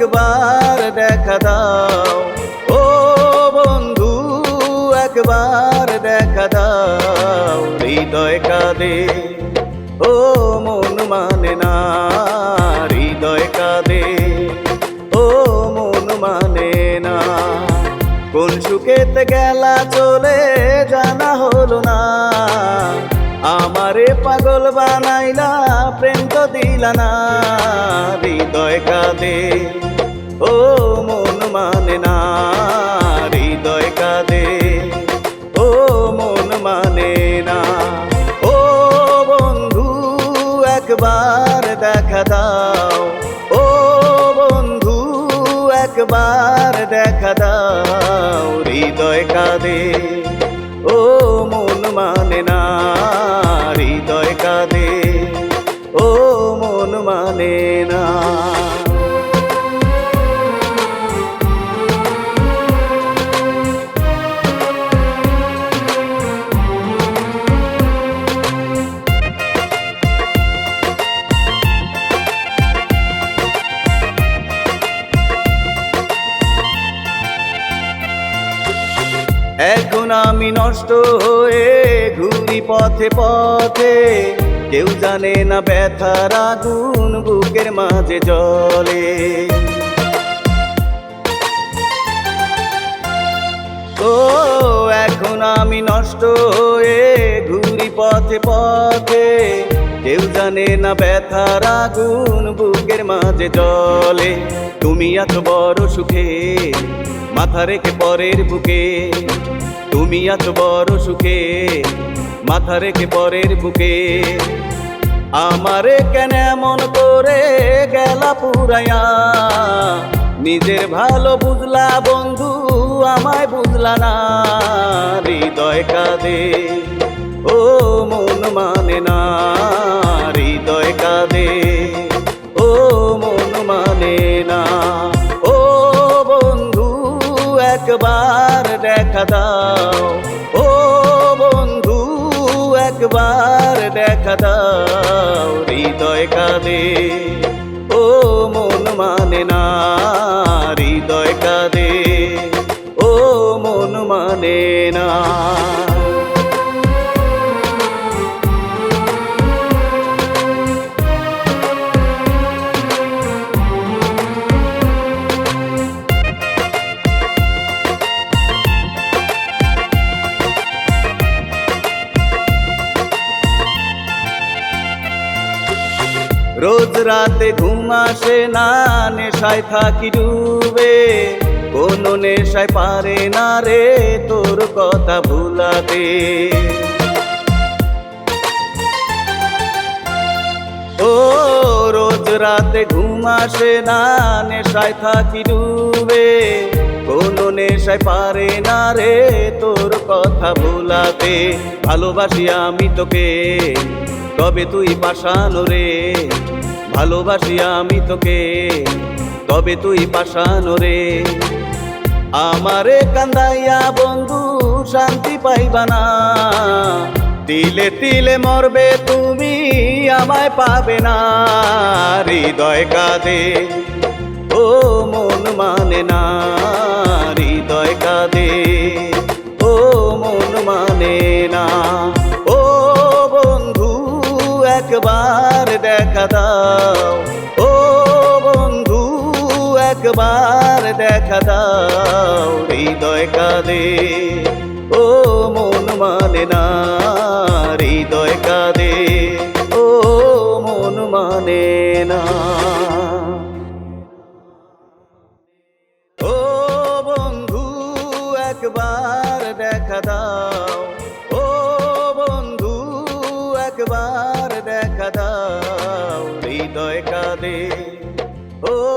একবার দেখা দাও। ও বন্ধু, একবার দেখা দাও। হৃদয় কাঁদে, ও মন মানে না। হৃদয় কাঁদে, ও মন মানে না। কোন সুখেতে গেলা চলে, জানা হলো না। আমারে পাগল বানাইলা, প্রেম তো দিলা না। হৃদয় কাঁদে, ও মন মানে না। হৃদয় কাঁদে, ও মন মানে না। ও বন্ধু, একবার দেখা দাও। ও বন্ধু, একবার দেখা দাও। হৃদয় কাঁদে, ও মন মানে এখন আমি নষ্ট হয়ে ঘুরি পথে পথে। কেউ জানে না ব্যথার আগুন বুকের মাঝে জলে ও, এখন আমি নষ্ট হয়ে ঘুরি পথে পথে। কেউ জানে না ব্যথার আগুন বুকের মাঝে জলে তুমি এত বড় সুখে মাথা রেখে পরের বুকে। তুমি এত বড় সুখে, মাথা রেখে পরের বুকে। আমারে কেন এমন করে গেলা পুরাইয়া? নিজের ভালো বুঝলা বন্ধু আমায় বুঝলা না। হৃদয় কাঁদে, ও মন মানে না। একবার দেখা দাও। ও বন্ধু, একবার দেখা দাও। হৃদয় কাঁদে, ও মন মানে না। হৃদয় কাঁদে, ও মন মানে না। রোজ রাতে ঘুম আসে না, নেশায় থাকি ডুবে। কোনো নেশায় পারে না রে, তোর কথা ভুলাতে। ও, রোজ রাতে ঘুম আসে না, নেশায় থাকি ডুবে। কোনো নেশায় পারে না রে, তোর কথা ভুলাতে। ভালোবাসি আমি তোকে। তবে তুই পাশানো রে, ভালোবাসি আমি তোকে। তবে তুই পাশানো রে, আমারে কান্দাইয়া বন্ধু শান্তি পাইবা না। তিলে তিলে মরবে তুমি আমায় পাবে না। হৃদয় কাঁদে, ও মন মানে না। হৃদয় কাঁদে দাও। ও বন্ধু, একবার দেখা দাও। হৃদয় কাঁদে, ও মন মানে না। হৃদয় কাঁদে, ও মন মানে না। ও বন্ধু, একবার দেখা দাও। ও বন্ধু, একবার Oh.